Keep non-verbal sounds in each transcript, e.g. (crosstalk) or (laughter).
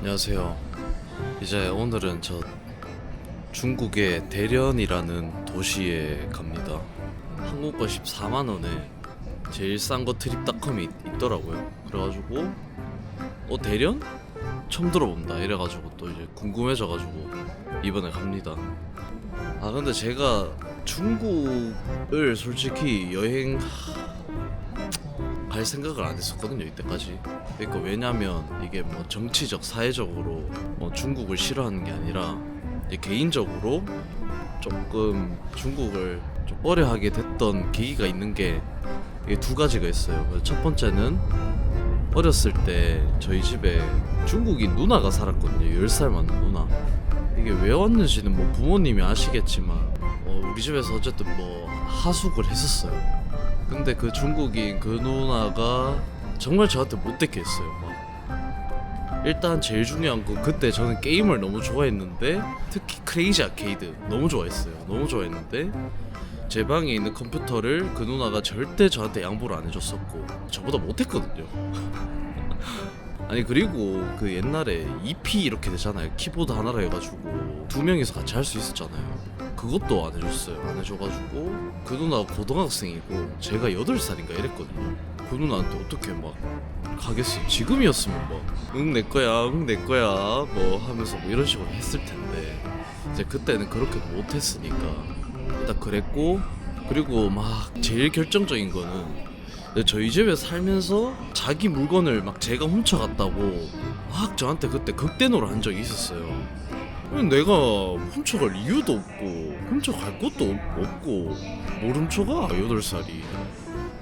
안녕하세요. 이제 오늘은 저 중국의 대련이라는 도시에 갑니다. 한국 거 14만 원에 제일 싼 거 트립닷컴이 있- 있더라고요. 그래가지고 어 대련? 처음 들어본다. 이래가지고 또 이제 궁금해져가지고 이번에 갑니다. 아 근데 제가 중국을 솔직히 여행 갈 생각을 안 했었거든요 이때까지. 그러니까 왜냐면 이게 뭐 정치적 사회적으로 뭐 중국을 싫어하는 게 아니라 개인적으로 조금 중국을 좀 꺼려하게 됐던 계기가 있는 게 두 가지가 있어요. 첫 번째는 어렸을 때 저희 집에 중국인 누나가 살았거든요. 10살 많은 누나. 이게 왜 왔는지는 뭐 부모님이 아시겠지만 어, 우리 집에서 어쨌든 뭐 하숙을 했었어요 근데 그 중국인 그 누나가 정말 저한테 못되게 했어요. 막 일단 제일 중요한 건 그때 저는 게임을 너무 좋아했는데 특히 크레이지 아케이드 너무 좋아했어요. 너무 좋아했는데 제 방에 있는 컴퓨터를 그 누나가 절대 저한테 양보를 안 해줬었고 저보다 못했거든요. (laughs) 아니 그리고 그 옛날에 EP 이렇게 되잖아요. 키보드 하나로 해가지고 두 명이서 같이 할 수 있었잖아요. 그것도 안 해줬어요. 안 해줘가지고 그 누나가 고등학생이고 제가 8살인가 이랬거든요. 그 누나한테 어떻게 막 가겠어요. 지금이었으면 막응 내 거야, 응 내 거야 뭐 하면서 뭐 이런 식으로 했을 텐데 이제 그때는 그렇게도 못했으니까 일단 그랬고 그리고 막 제일 결정적인 거는 저희 집에 살면서 자기 물건을 막 제가 훔쳐갔다고 막 저한테 그때 극대노를 한 적이 있었어요. 내가 훔쳐갈 이유도 없고 훔쳐갈 것도 없- 없고 뭘 훔쳐가 8살이.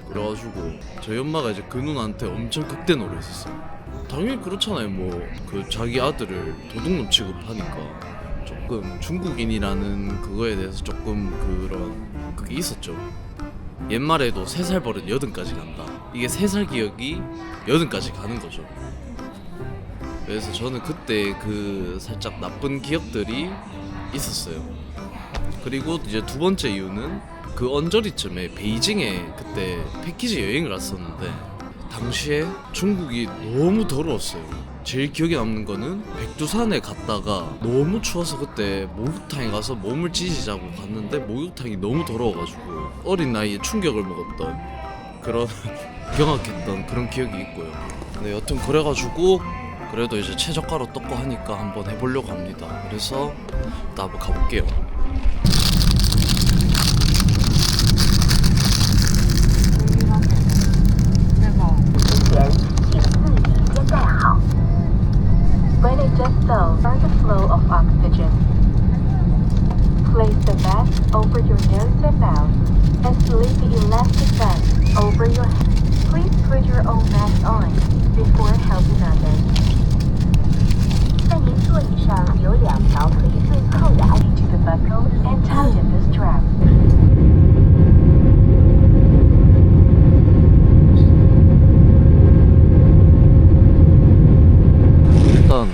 그래가지고 저희 엄마가 이제 그 누나한테 엄청 극대노를 했었어요. 당연히 그렇잖아요. 뭐 그 자기 아들을 도둑놈 취급하니까 조금 중국인이라는 그거에 대해서 조금 그런 그게 있었죠 옛말에도 3살 버릇 여든까지 간다 이게 3살 기억이 여든까지 가는 거죠 그래서 저는 그때 그 살짝 나쁜 기억들이 있었어요. 그리고 이제 두 번째 이유는 그 언저리쯤에 베이징에 그때 패키지 여행을 갔었는데 당시에 중국이 너무 더러웠어요. 제일 기억에 남는 거는 백두산에 갔다가 너무 추워서 그때 목욕탕에 가서 몸을 찢이자고 갔는데 목욕탕이 너무 더러워가지고 어린 나이에 충격을 먹었던 그런 (laughs) 경악했던 그런 기억이 있고요. 근데 여튼 그래가지고 그래도 이제 최저가로 떴고 하니까 한번 해보려고 합니다. 그래서 일단 한번 가볼게요. over your nose and mouth and slip the elastic band over your head. Please put your own mask on before helping others. 在您座椅上有两条可以对扣的 add to the buckle and tighten the strap. 일단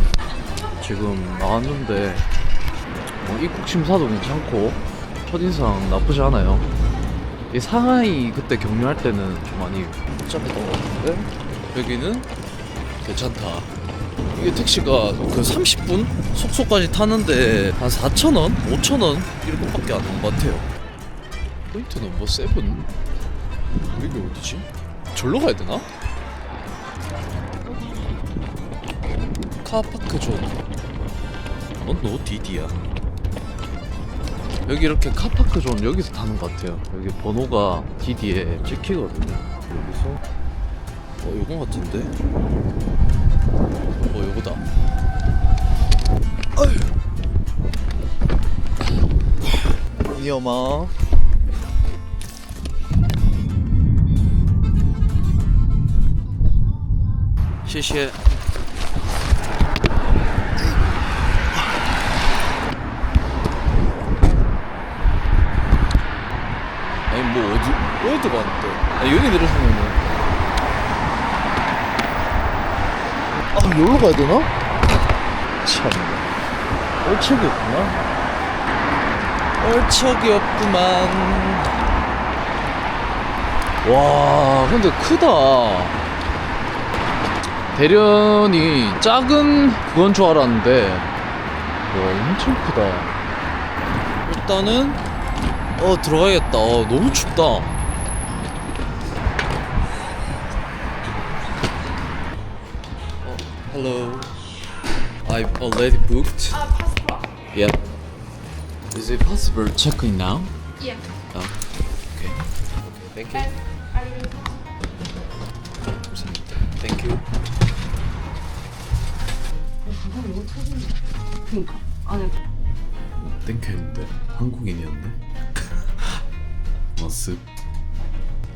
지금 나왔는데 뭐 입국 심사도 괜찮고 첫인상 나쁘지 않아요. 이 상하이 그때 격려할 때는 좀 많이 복잡했던 것 같은데 여기는 괜찮다. 이게 택시가 그 30분 속소까지 타는데 한 4,000원, 5,000원 이렇게밖에 안 하는 것 같아요. 포인트는 뭐 세븐? 여기 어디지? 절로 가야 되나? 카파크 존. 넌너 디디야. 여기 이렇게 카파크 존 여기서 타는 것 같아요. 여기 번호가 디디에 찍히거든요. 여기서 어 요거 같은데. 어 요거다. 아유. 위험하. 시시해. 아니 뭐 어디 어디 갔는데? 아 여기 내려서면은 아 여기로 가야 되나? 참. 얼척이 없구나. 얼척이 없구만. 와 근데 크다. 대련이 작은 그건 줄 알았는데 와 엄청 크다. 일단은 어 들어가야겠다. 어, 너무 춥다 hello I've already booked Yep Is it possible check-in now? Yeah. Oh, okay. Okay, thank you. Thank you. 땡큐했는데 한국인이었네. 머쓱.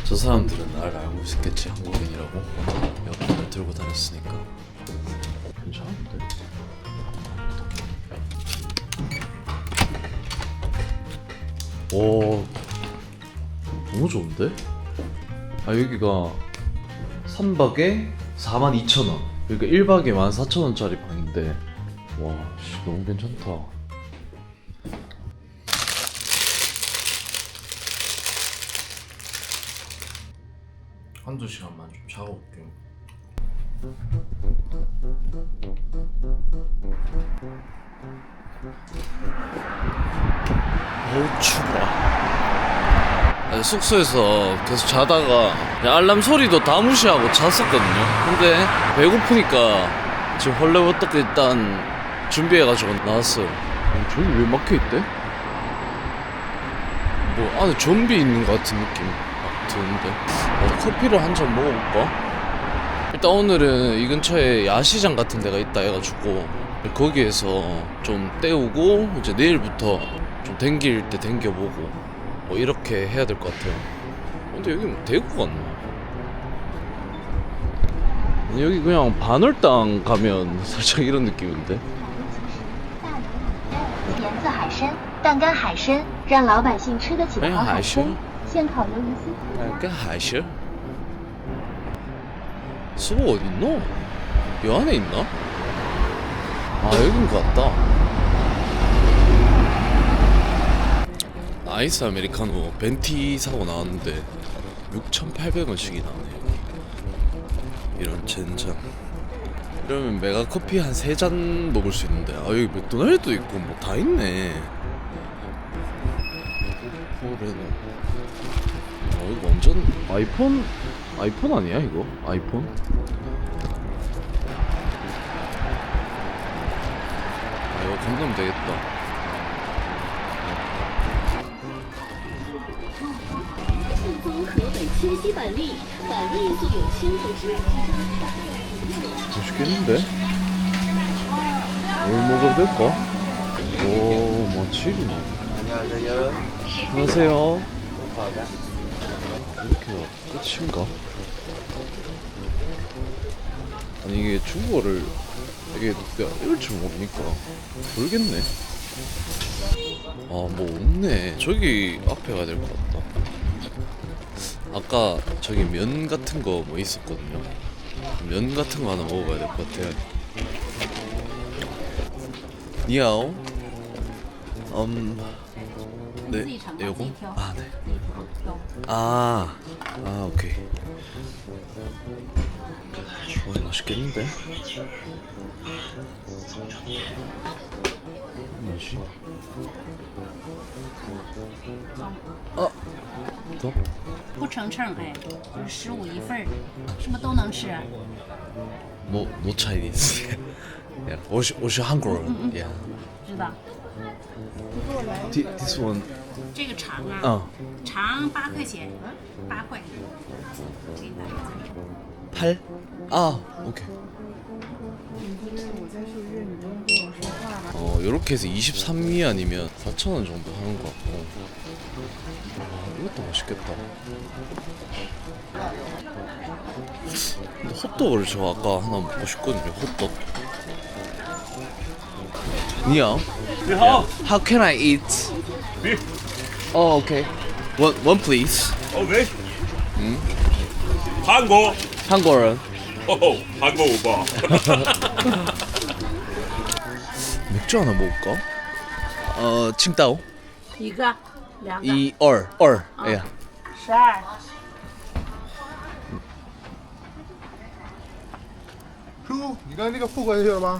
저 사람들은 날 알고 있겠지 한국인이라고. 여권을 들고 다녔으니까. 괜찮은데? 오, 너무 좋은데? 아 여기가 3박에 42,000원. 그러니까 1박에 14,000원짜리 방인데 와, 씨, 너무 괜찮다. 한두 시간만 좀 자고 올게요. 어우 아니, 숙소에서 계속 자다가 알람 소리도 다 무시하고 잤었거든요 근데 배고프니까 지금 헐레버떡 일단 준비해가지고 나왔어요 어, 저기 왜 막혀있대? 뭐 안에 좀비 있는 것 같은 느낌 막 드는데 어, 커피를 한 잔 먹어볼까? 일단 오늘은 이 근처에 야시장 같은 데가 있다 해가지고 거기에서 좀 때우고 이제 내일부터 좀 댕길 때 댕겨보고 뭐 이렇게 해야 될 것 같아요. 근데 여기 뭐 대구 같나? 아니, 여기 그냥 반월당 가면 (laughs) 살짝 이런 느낌인데. 盐渍海参、淡干海参，让老百姓吃得起哎好海海参参。现烤鱿鱼丝。 약간 하실? 어디 있노? 이 안에 있나? 아 여긴 것 같다. 아이스 아메리카노 벤티 사고 나왔는데 6,800원씩이 나오네요. 이런 젠장. 이러면 메가 커피 한세잔 먹을 수 있는데 아 여기 맥도날드도 있고 뭐 다 있네. 포레노. 어 이거 완전 아이폰 아이폰 아니야 이거? 아이폰? 아 이거 건너면 되겠다 맛있겠는데? 뭘 먹어도 될까? 오, 마치리네. 안녕하세요. 안녕하세요. 이렇게 끝인가? 아니 이게 중국어를 이게 내가 읽을 줄 모르니까 모르겠네. 아뭐 없네. 저기 앞에 가야 될 것 같다. 아까 저기 면 같은 거 뭐 있었거든요. 면 같은 거 하나 먹어봐야 될 것 같아요. 니하오. 음. 네, 요거? 아, 네. 아, 아, 오케이. 좋아, 맛있겠는데? 뭐지? 아, 더? 不成秤哎，就是十五一份儿，是不是都能吃？ No, no Chinese. (laughs) yeah, 我是我是韩国人。Yeah. 知道。 Thi- This one. 这个肠啊，啊，肠八块钱，八块。这个 팔? 아, 오케이. 어, 요렇게 해서 23미 아니면 4,000원 정도 하는 것 같고. 와, 이것도 맛있겠다. 근데 호떡을 저 아까 하나 먹고 싶거든요, 호떡. 니하 How? How can I eat? Beef. Oh, okay. One, one please. Oh, 왜? 음. 한국. 한국어. 오, 한국 오빠. (laughs) 맥주 하나 먹을까? 어, 칭따오. 이거. 이 얼, 얼. 예. 12. 그리고 이거 니가 포가해요, 봐.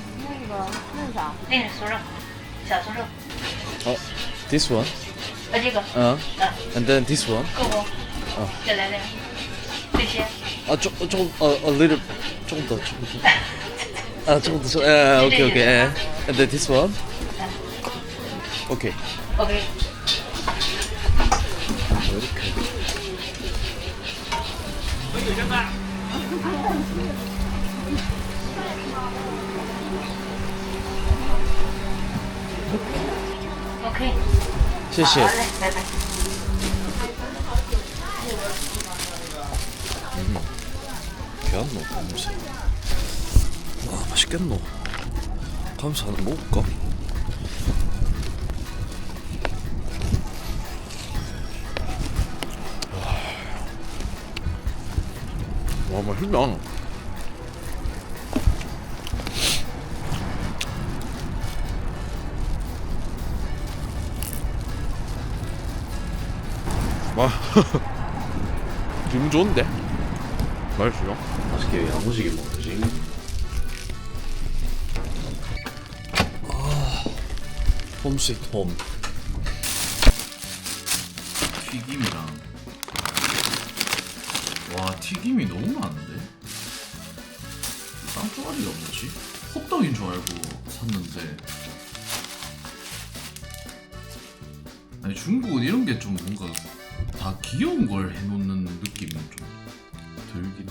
那个那是啥？那是酥肉，小酥肉。好，this one。呃，这个。嗯。嗯。And then this one。够不？啊。再来点。这些。啊，重重呃啊！little，重的重多。啊，重的重，哎，OK OK，And then this one。OK。OK。Very good。 시시. 好嘞，拜拜。 개안노, 감새. 와, 맛있겠노. 감새 하나 먹을까? 와, 와 맛있다. (laughs) 기분 좋은데? 맛있어요? 맛있게 야무지게 먹지. 아, 홈스윗 홈. 튀김이랑 와 튀김이 너무 많은데? 쌍조가리가 뭐지? 호떡인 줄 알고 샀는데 아니 중국은 이런 게 좀 뭔가 다 귀여운 걸 해놓는 느낌이 좀 들긴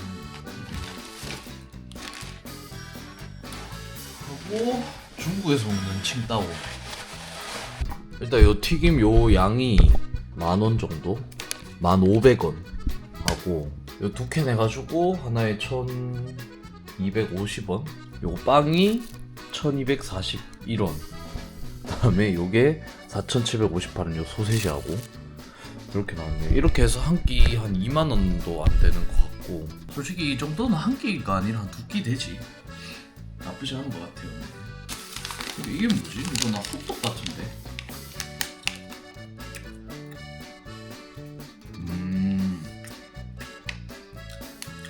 하고 하고 중국에서 먹는 칭따오. 일단 요 튀김 요 양이 만 원 정도? 만 오백 원 하고 요 두 캔 해가지고 하나에 천 이백 오십 원? 요 빵이 천이백 사십일 원. 그다음에 요게 4,758원 요 소세지하고 이렇게 나왔네요. 이렇게 해서 한 끼 한 2만 원도 안 되는 것 같고 솔직히 이 정도는 한 끼가 아니라 한 두 끼 되지 나쁘지 않은 것 같아요. 근데 이게 뭐지? 이거 나 호떡 같은데. 음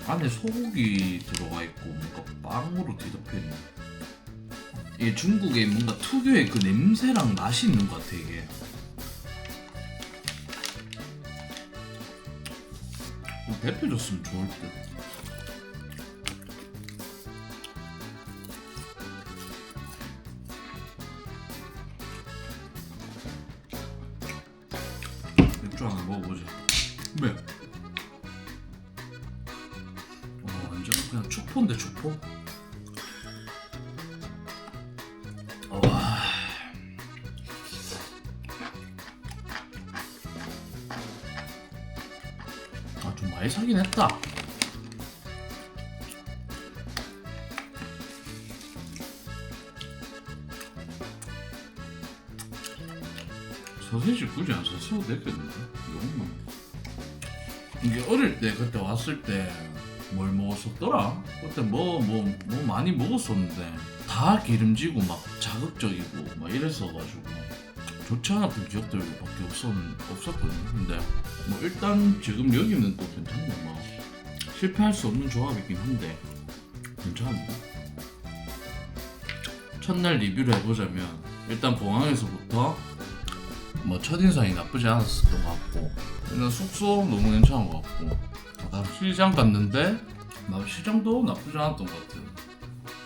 안에 소고기 들어가 있고 뭔가 빵으로 뒤덮여 있네. 이게 중국의 뭔가 특유의 그 냄새랑 맛이 있는 것 같아 이게. 대표 줬으면 좋을 듯. 했다. 소세지 굳이 안 사셔도 되겠는데? 너무 이게 어릴 때 그때 왔을 때 뭘 먹었었더라? 그때 뭐 뭐 뭐 많이 먹었었는데 다 기름지고 막 자극적이고 막 이랬어가지고 좋지 않았던 기억들밖에 없었, 없었거든요. 근데 뭐 일단 지금 여기는 또 괜찮네. 뭐 실패할 수 없는 조합이긴 한데 괜찮은데. 첫날 리뷰를 해보자면 일단 공항에서부터 뭐 첫인상이 나쁘지 않았었던 것 같고 일단 숙소 너무 괜찮은 것 같고 그다음 시장 갔는데 막 시장도 나쁘지 않았던 것 같아요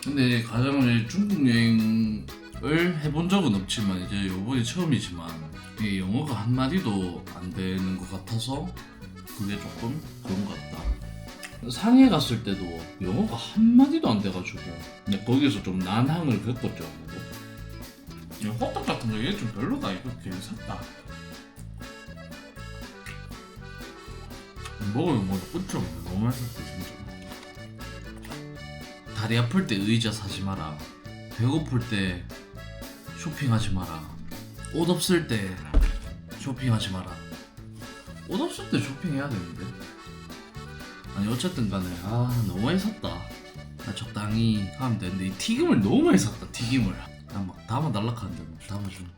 근데 가장 중국 여행 을 해본 적은 없지만 이제 요번이 처음이지만 이게 영어가 한 마디도 안 되는 것 같아서 그게 조금 그런 것 같다. 상해 갔을 때도 영어가 한 마디도 안 돼가지고 거기서 좀 난항을 겪었죠. 이 호떡 같은 거 얘 좀 별로다. 이거 괜찮다. 먹으면 뭐 끝이 없네. 너무 맛있었어 진짜. 다리 아플 때 의자 사지 마라. 배고플 때 쇼핑하지 마라. 옷 없을 때 쇼핑하지 마라. 옷 없을 때 쇼핑해야 되는데. 아니 어쨌든 간에 아 너무 샀다. 나 적당히 하면 되는데 이 튀김을 너무 많이 샀다. 튀김을. 그냥 막 담아 달라카는데 뭐 담아주는.